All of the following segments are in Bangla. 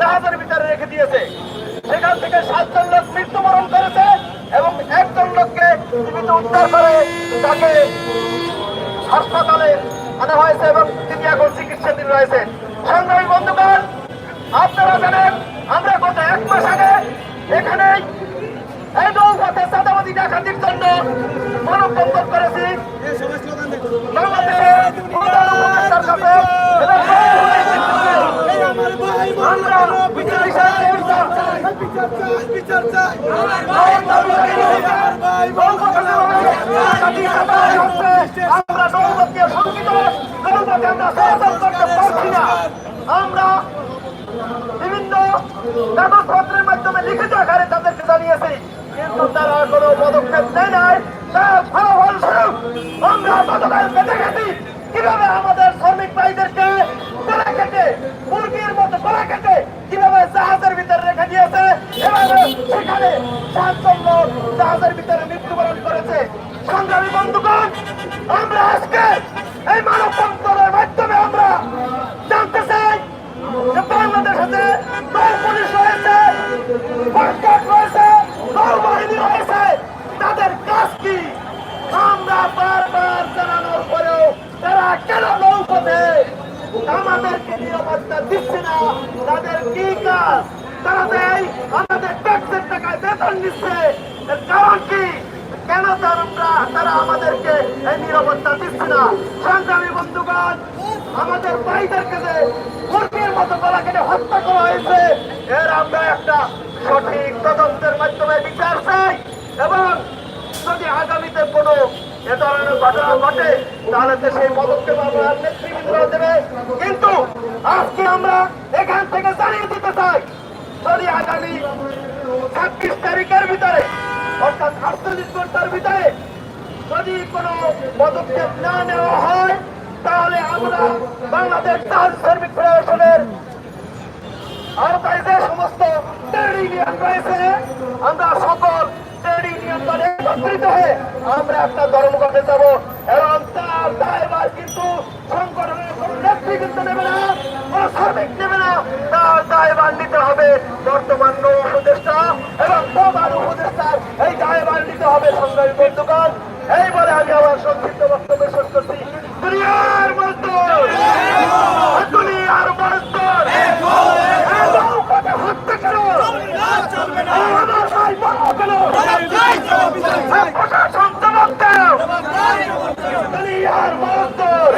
জাহাজের ভিতরে রেখে দিয়েছে। সেখান থেকে সাতজন লোক মৃত্যুবরণ করেছে এবং একজন লোককে জীবিত উদ্ধার করে তাকে হাসপাতালে আনা হয়েছে এবং তিনি এখন চিকিৎসাধীন রয়েছে সংগ্রামী বন্ধুগণ আপনারা জানেন আমরা গত এক মাস আগে এখানে এই নৌপথে চাঁদাবাদী ডাকাতির জন্য মানববন্ধন করেছি বাংলাদেশের প্রধান উপদেষ্টার কাছে এবং আমরা বিচার হিসাবে আমরা নৌপথকে সংকিত নৌপথে আমরা চলাচল করতে পারছি না আমরা বিভিন্ন কাগজপত্রের মাধ্যমে লিখিত আকারে তাদেরকে জানিয়েছি কিন্তু তারা কোনো পদক্ষেপ নেয় নাই। সেখানে সাতজন লোক জাহাজের ভিতরে মৃত্যুবরণ করেছে। সংগ্রামী বন্ধুগণ আমরা আজকে এই মানব বন্ধনের মাধ্যমে আমরা জানতে চাই যে বাংলাদেশে নৌ পুলিশ রয়েছে কোস্টগার্ড রয়েছে নৌবাহিনী রয়েছে। তাদের কাজ কি? আমরা বারবার জানানোর পরেও তারা কেন নৌপথে? আমাদেরকে নিরাপত্তা দিচ্ছে না। তাদের কি কাজ তারা দেয় আমাদের ট্যাক্সের টাকায় বেতন দিচ্ছে এর কারণ কি? কেন তারা তারা আমাদেরকে এই নিরাপত্তা দিচ্ছে না? সংগ্রামী বন্ধুগণ, আমাদের ভাইদেরকে যে মুরগির মতো গলা কেটে হত্যা করা হয়েছে, এর আমরা একটা সঠিক তদন্তের মাধ্যমে বিচার চাই। এবং যদি আগামীতে কোনো এ ধরনের ঘটনা ঘটে, তাহলে তো সেই পদক্ষেপ আমরা নেতৃবৃন্দরা দেবে। কিন্তু আজকে আমরা এখান থেকে জানিয়ে দিতে চাই যদি আগামী ছাব্বিশ তারিখের ভিতরে, অর্থাৎ আটচল্লিশ ঘণ্টার ভিতরে যদি কোনো পদক্ষেপ না নেওয়া হয়, তাহলে আমরা বাংলাদেশ জাহাজ শ্রমিক ফেডারেশনের আওতায় যে সমস্ত ট্রেড ইউনিয়ন রয়েছে, আমরা সকল ট্রেড ইউনিয়ন একত্রিত হয়ে আমরা একটা ধর্মঘটে যাব এবং তার দায়ভার কিন্তু সংগঠনের কোন নেতৃবৃন্দ নেবে না, কোন শ্রমিক নেবে না, তার দায়ভার নিতে হবে বর্তমান নৌ উপদেষ্টা এবং প্রধান উপদেষ্টার এই দায়ভার নিতে হবে সংগ্রামী বন্ধুগণ এই বলে আমি আমার সংক্ষিপ্ত বক্তব্য শেষ করছি দুনিয়ার মজদুর দুনিয়ার মজদুর নৌকাতে হত্যা করো আমার ভাই বলো কেন প্রশাসন জবাব দাও দুনিয়ার মজদুর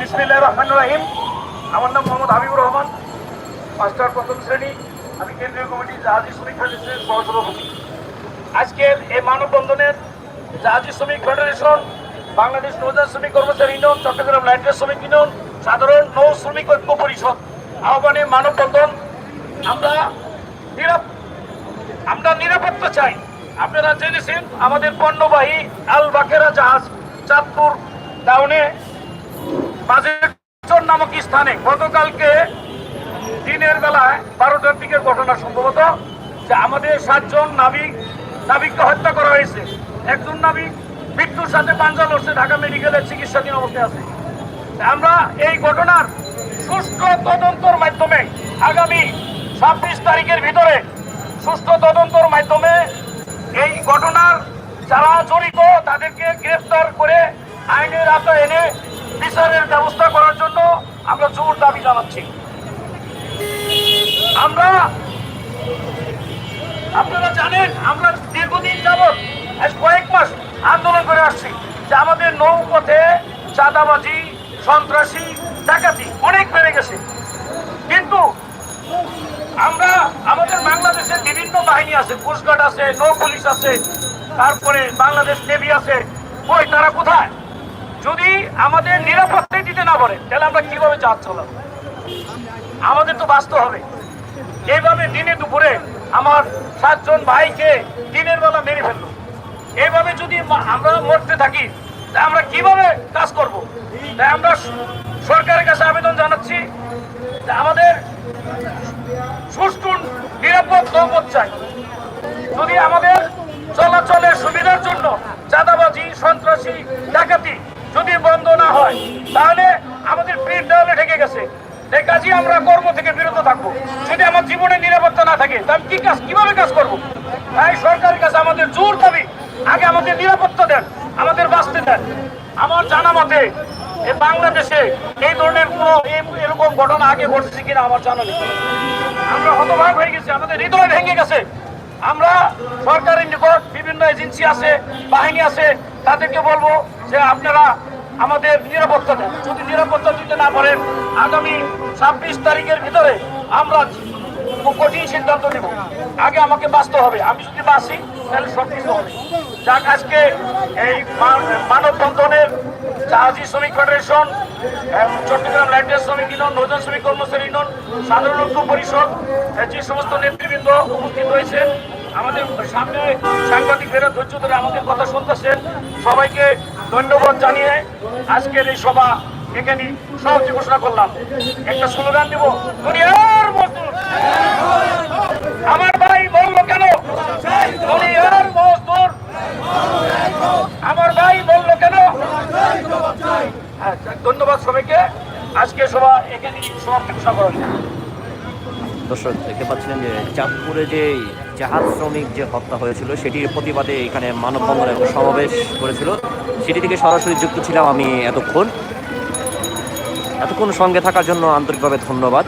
বিসমিল্লাহ রহমান রহিম। আমার নাম মোহাম্মদ হাবিবুর রহমান। মাস্টার প্রথম শ্রেণি। আমি কেন্দ্রীয় কমিটির জাহাজি শ্রমিক ফেডারেশনের সহসভাপতি। আজকের এই মানববন্ধনের জাহাজি শ্রমিক ফেডারেশন, বাংলাদেশ নৌযান শ্রমিক কর্মচারী ইউনিয়ন, চট্টগ্রাম লাইটের শ্রমিক ইউনিয়ন, সাধারণ নৌ শ্রমিক ঐক্য পরিষদ আহ্বানে মানববন্ধন। আমরা আমরা নিরাপত্তা চাই। আপনারা জেনেছেন আমাদের পণ্যবাহী আল বাকেরা জাহাজ চাঁদপুর ডাউনে বাজেটর নামক স্থানে গতকালকে দিনের বেলায় বারোটার দিকের ঘটনা সম্ভবত যে আমাদের সাতজন নাবিক, নাবিককে হত্যা করা হয়েছে। একজন নাবিক মৃত্যুর সাথে পাঞ্জা লড়ছে, ঢাকা মেডিকেলে চিকিৎসাধীন অবস্থায় আছে। আমরা এই ঘটনার সুষ্ঠু তদন্তর মাধ্যমে আগামী ছাব্বিশ তারিখের ভিতরে সুষ্ঠু তদন্তর মাধ্যমে এই ঘটনার যারা জড়িত তাদেরকে গ্রেফতার করে আইনের আওতায় এনে বিচারের ব্যবস্থা করার জন্য আমরা জোর দাবি জানাচ্ছি। আমরা আপনারা জানেন, আমরা দীর্ঘদিন যাবৎ কয়েক মাস আন্দোলন করে আসছি যে আমাদের নৌপথে চাঁদাবাজি, সন্ত্রাসী, ডাকাতি অনেক বেড়ে গেছে। কিন্তু আমরা বাংলাদেশের বিভিন্ন বাহিনী আছে, কোস্টগার্ড আছে, নৌ পুলিশ আছে, তারপরে বাংলাদেশ নেভি আছে। ওই তারা কোথায়? যদি আমাদের নিরাপত্তাই দিতে না পারে, তাহলে আমরা কীভাবে জাহাজ চালাবো? আমাদের তো বাঁচতে হবে। এইভাবে দিনে দুপুরে আমার সাতজন ভাইকে দিনের বেলা মেরে ফেলল। এইভাবে যদি আমরা মরতে থাকি তা আমরা কীভাবে কাজ করব? তাই আমরা সরকারের কাছে আবেদন জানাচ্ছি। আমাদের সুষ্ঠু, নিরাপদ নৌপথ চাই। যদি আমাদের চলাচলের সুবিধার জন্য চাঁদাবাজি, সন্ত্রাসী, ডাকাতি যদি বন্ধ না হয়, তাহলে আমাদের পিঠ দেওয়ালে ঠেকে গেছে। এই কাজই আমরা কর্ম থেকে বিরত থাকব। যদি আমার জীবনে নিরাপত্তা না থাকে তাহলে কি কাজ, কীভাবে কাজ করব? তাই সরকারের কাছে আমাদের জোর দাবি, আগে আমাদের নিরাপত্তা দেন। আমাদের বাঁচতে দেন। আমার জানা মতে বাংলাদেশে এই ধরনের কোনো এরকম ঘটনা আগে ঘটছে কিনা আমার জানা নেই। আমরা হতভাগ হয়ে গেছি, আমাদের হৃদয় ভেঙে গেছে। আমরা সরকারের নিকট বিভিন্ন এজেন্সি আছে, বাহিনী আছে, তাদেরকে বলব যে আপনারা আমাদের নিরাপত্তা দেন। যদি নিরাপত্তা দিতে না পারেন, আগামী ছাব্বিশ তারিখের ভিতরে আমরা খুব কঠিন সিদ্ধান্ত নেব। আগে আমাকে বাঁচতে হবে। আমি যদি বাঁচি, তাহলে সব কিছু হবে। যাক, আজকে এই মানববন্ধনের জাহাজি শ্রমিক ফেডারেশন চট্টগ্রাম লাইটের শ্রমিক ইউনিয়ন নৌযান শ্রমিক কর্মচারী ইউনিয়ন, সাধারণ ঐক্য পরিষদ যে সমস্ত নেতৃবৃন্দ উপস্থিত হয়েছেন আমাদের সামনে সাংবাদিকেরা ধৈর্য ধরে আমাদের কথা শুনতেছেন। সবাইকে ধন্যবাদ জানিয়ে আজকের এই সভা এখানে সহজে ঘোষণা করলাম। একটা স্লোগান দেব, দুনিয়ার মজদুর। আমার ভাই বলল কেন? আমার ভাই বলল কেন? আচ্ছা, ধন্যবাদ সবাইকে। আজকে সভা এখানে সমাপ্তি ঘোষণা করা দর্শক দেখতে পাচ্ছিলেন যে চাঁদপুরে যে জাহাজ শ্রমিক যে হত্যা হয়েছিল সেটির প্রতিবাদে এখানে মানববন্ধন এবং সমাবেশ করেছিল। সেটি থেকে সরাসরি যুক্ত ছিলাম আমি এতক্ষণ। এতক্ষণ সঙ্গে থাকার জন্য আন্তরিকভাবে ধন্যবাদ।